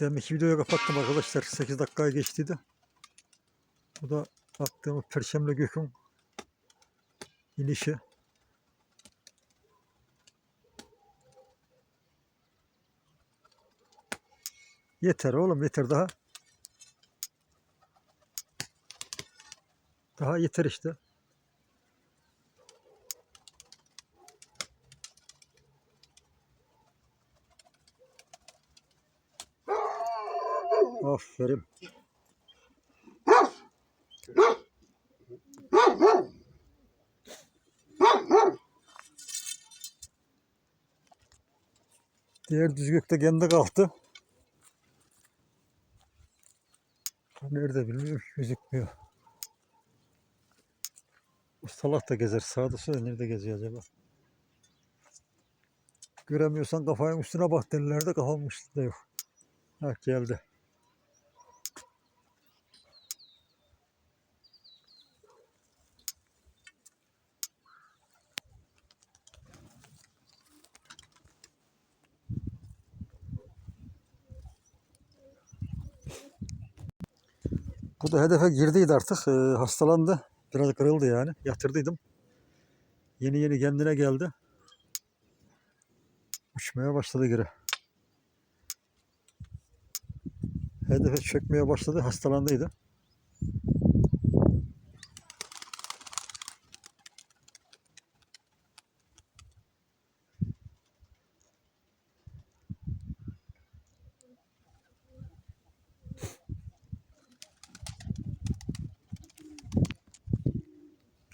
Demek videoyu kapattım arkadaşlar. 8 dakikaya geçtiydi. Bu da attığımız Perşembe Gök'ün inişi. Yeter oğlum yeter daha. Daha yeter işte. Aferin. Diğer düzgök de kendi kalktı. Nerede bilmiyorum gözükmüyor. Bu salak da gezer sağda solda nerede geziyor acaba? Göremiyorsan kafanın üstüne bak denilerde kafamın üstünde yok. Ha geldi. Bu da hedefe girdiydi artık. Ee, hastalandı. Biraz kırıldı yani. Yatırdıydım. Yeni yeni kendine geldi. Uçmaya başladı geri. Hedefe çökmeye başladı. Hastalandıydı.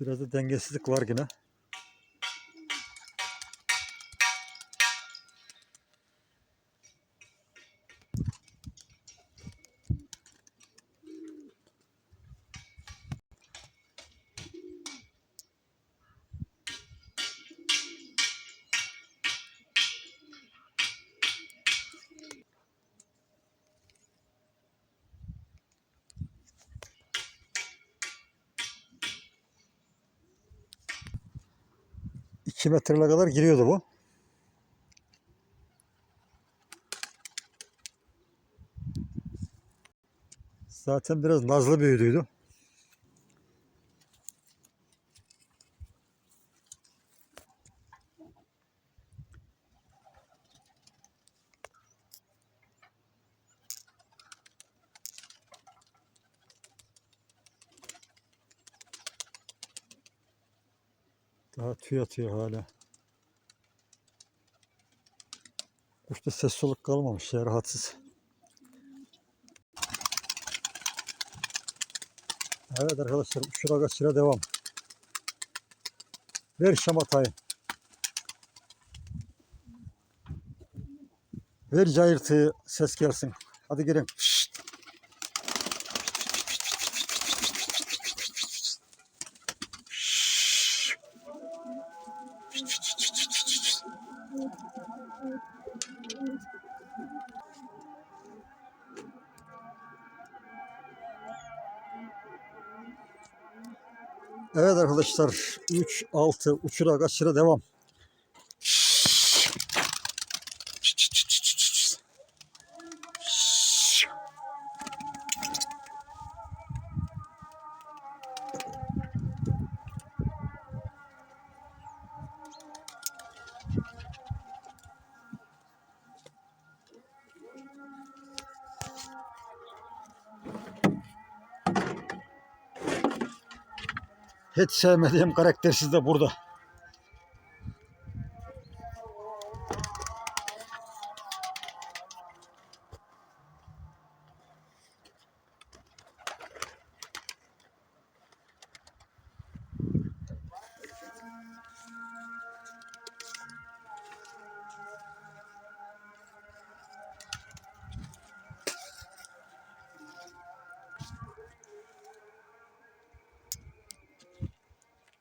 Biraz da dengesizlik var yine. İki metreye kadar giriyordu bu. Zaten biraz nazlı büyüdüydü. Daha tüy atıyor hala. Kuşta ses soluk kalmamış ya rahatsız. Evet arkadaşlar uçura kaçıra devam. Ver şamatayı. Ver cayırtıyı ses gelsin. Hadi gelin. Şşt. Evet arkadaşlar 3 6 uçura kaçıra devam. Hiç sevmediğim karaktersiz de burada.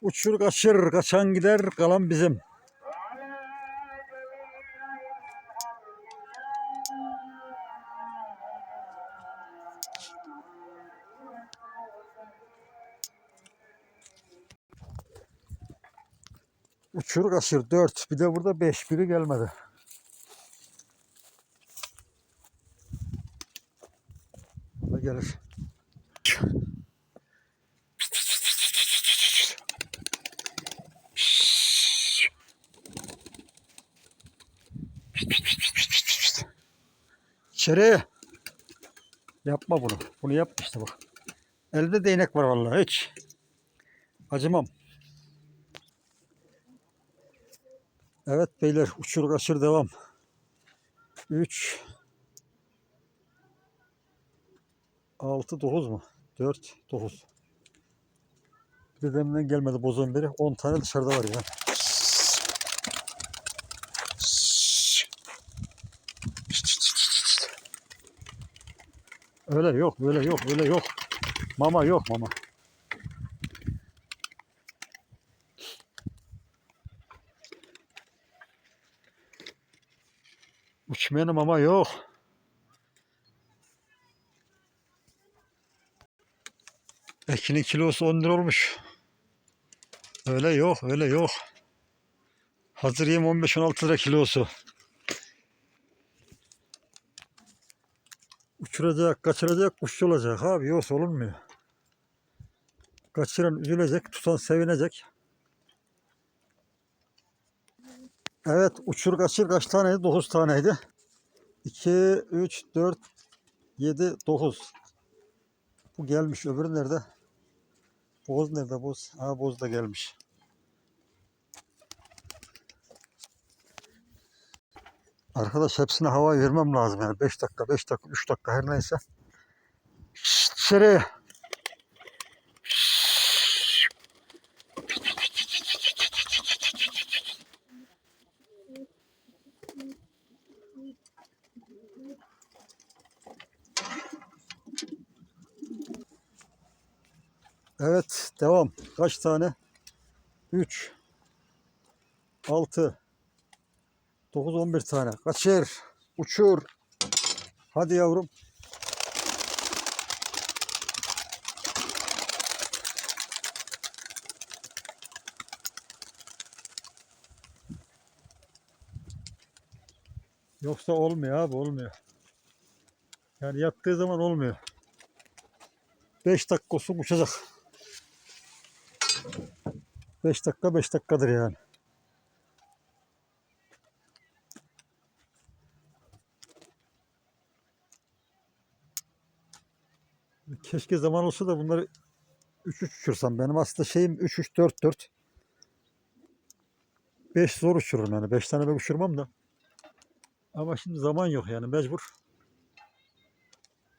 Uçur kaçır, kaçan gider, kalan bizim. Uçur kaçır 4. Bir de burada 5 biri gelmedi. gelir. İçeri. Yapma bunu. Bunu yapma işte bak. Elde değnek var vallahi hiç. Acımam. Evet beyler uçur kaçır devam. 3 6 9 mu? 4 9 Dedemden gelmedi bozan biri. 10 tane dışarıda var ya. Öyle yok, öyle yok, öyle yok. Mama yok mama. Uçmayan mama yok. Ekinin kilosu 10 lira olmuş. Öyle yok, öyle yok. Hazır yem 15-16 lira kilosu. Uçuracak, kaçıracak kuşçu olacak abi. Yoksa olmuyor. Kaçıran üzülecek, tutan sevinecek. Evet, uçur kaçır kaç taneydi? 9 taneydi. 2, 3, 4, 7, 9. Bu gelmiş. Öbürü nerede? Boz nerede boz? Ha boz da gelmiş. Arkadaş hepsine hava vermem lazım yani. 5 dakika, 5 dakika, 3 dakika her neyse. Şşt, dışarı. Evet, devam. Kaç tane? 3 6 9 11 tane. Kaçır. Uçur. Hadi yavrum. Yoksa olmuyor abi olmuyor. Yani yattığı zaman olmuyor. 5 dakika olsun uçacak. 5 dakika 5 dakikadır yani. Keşke zaman olsa da bunları 3-3 uçursam. Benim aslında şeyim 3-3-4-4. 5 zor uçururum yani. 5 tane ben uçurmam da. Ama şimdi zaman yok yani mecbur.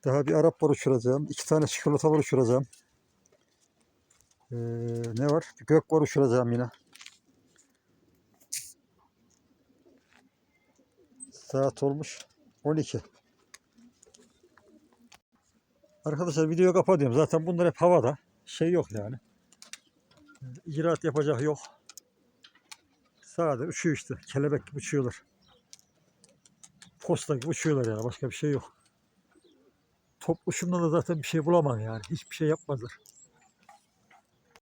Daha bir Arap var uçuracağım. iki tane çikolata var uçuracağım. Ee, ne var? Bir gök var uçuracağım yine. Saat olmuş 12. Arkadaşlar videoyu kapatıyorum. Zaten bunlar hep havada. Şey yok yani. İcraat yapacak yok. Sade uçuyor işte. Kelebek gibi uçuyorlar. Posta gibi uçuyorlar yani. Başka bir şey yok. Top uçumda da zaten bir şey bulamam yani. Hiçbir şey yapmazlar.